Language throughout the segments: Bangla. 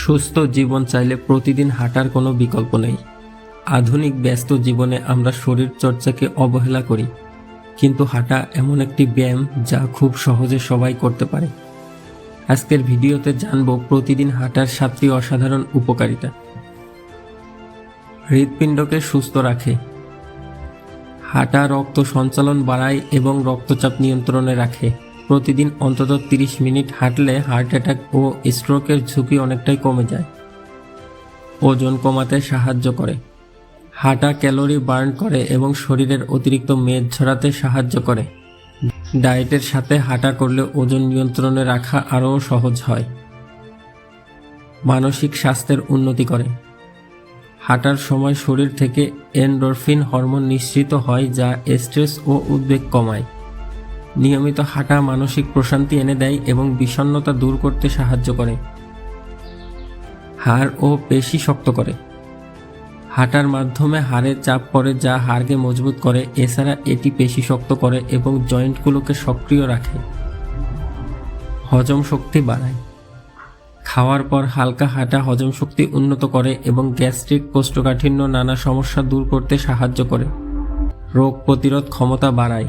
সুস্থ জীবন চাইলে প্রতিদিন হাঁটার কোনো বিকল্প নেই। আধুনিক ব্যস্ত জীবনে আমরা শরীর চর্চাকে অবহেলা করি, কিন্তু হাঁটা এমন একটি ব্যায়াম যা খুব সহজে সবাই করতে পারে। আজকের ভিডিওতে জানব প্রতিদিন হাঁটার সাতটি অসাধারণ উপকারিতা। হৃৎপিণ্ডকে সুস্থ রাখে। হাঁটা রক্ত সঞ্চালন বাড়ায় এবং রক্তচাপ নিয়ন্ত্রণে রাখে। প্রতিদিন অন্তত 30 মিনিট হাঁটলে হার্ট অ্যাটাক ও স্ট্রোকের ঝুঁকি অনেকটাই কমে যায়। ওজন কমাতে সাহায্য করে। হাঁটা ক্যালোরি বার্ন করে এবং শরীরের অতিরিক্ত মেদ ঝরাতে সাহায্য করে। ডায়েটের সাথে হাঁটা করলে ওজন নিয়ন্ত্রণে রাখা আরও সহজ হয়। মানসিক স্বাস্থ্যের উন্নতি করে। হাঁটার সময় শরীর থেকে এন্ডোরফিন হরমোন নিঃসৃত হয় যা স্ট্রেস ও উদ্বেগ কমায়। নিয়মিত হাঁটা মানসিক প্রশান্তি এনে দেয় এবং বিষণ্ণতা দূর করতে সাহায্য করে। হাড় ও পেশি শক্ত করে। হাঁটার মাধ্যমে হাড়ের চাপ পড়ে যা হাড়কে মজবুত করে, এছাড়া এটি পেশি শক্ত করে এবং জয়েন্টগুলোকে সক্রিয় রাখে। হজম শক্তি বাড়ায়। খাওয়ার পর হালকা হাঁটা হজম শক্তি উন্নত করে এবং গ্যাস্ট্রিক কোষ্ঠকাঠিন্য নানা সমস্যা দূর করতে সাহায্য করে। রোগ প্রতিরোধ ক্ষমতা বাড়ায়।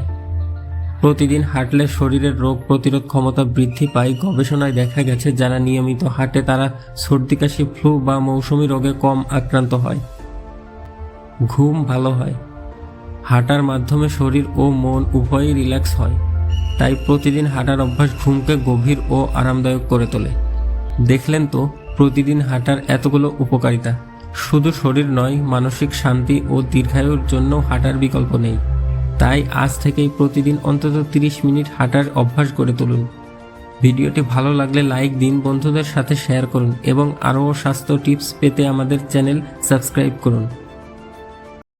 প্রতিদিন হাঁটলে শরীরের রোগ প্রতিরোধ ক্ষমতা বৃদ্ধি পায়। গবেষণায় দেখা গেছে, যারা নিয়মিত হাঁটে তারা সর্দি, কাশি, ফ্লু বা মৌসুমি রোগে কম আক্রান্ত হয়। ঘুম ভালো হয়। হাঁটার মাধ্যমে শরীর ও মন উভয়ই রিল্যাক্স হয়। তাই প্রতিদিন হাঁটার অভ্যাস ঘুমকে গভীর ও আরামদায়ক করে তোলে। দেখলেন তো, প্রতিদিন হাঁটার এতগুলো উপকারিতা। শুধু শরীর নয়, মানসিক শান্তি ও দীর্ঘায়ুর জন্য হাঁটার বিকল্প নেই। তাই আজ থেকেই প্রতিদিন অন্তত 30 মিনিট হাঁটার অভ্যাস গড়ে তুলুন। ভিডিওটি ভালো লাগলে লাইক দিন বন্ধুদের সাথে শেয়ার করুন এবং আরও স্বাস্থ্য টিপস পেতে আমাদের চ্যানেল সাবস্ক্রাইব করুন।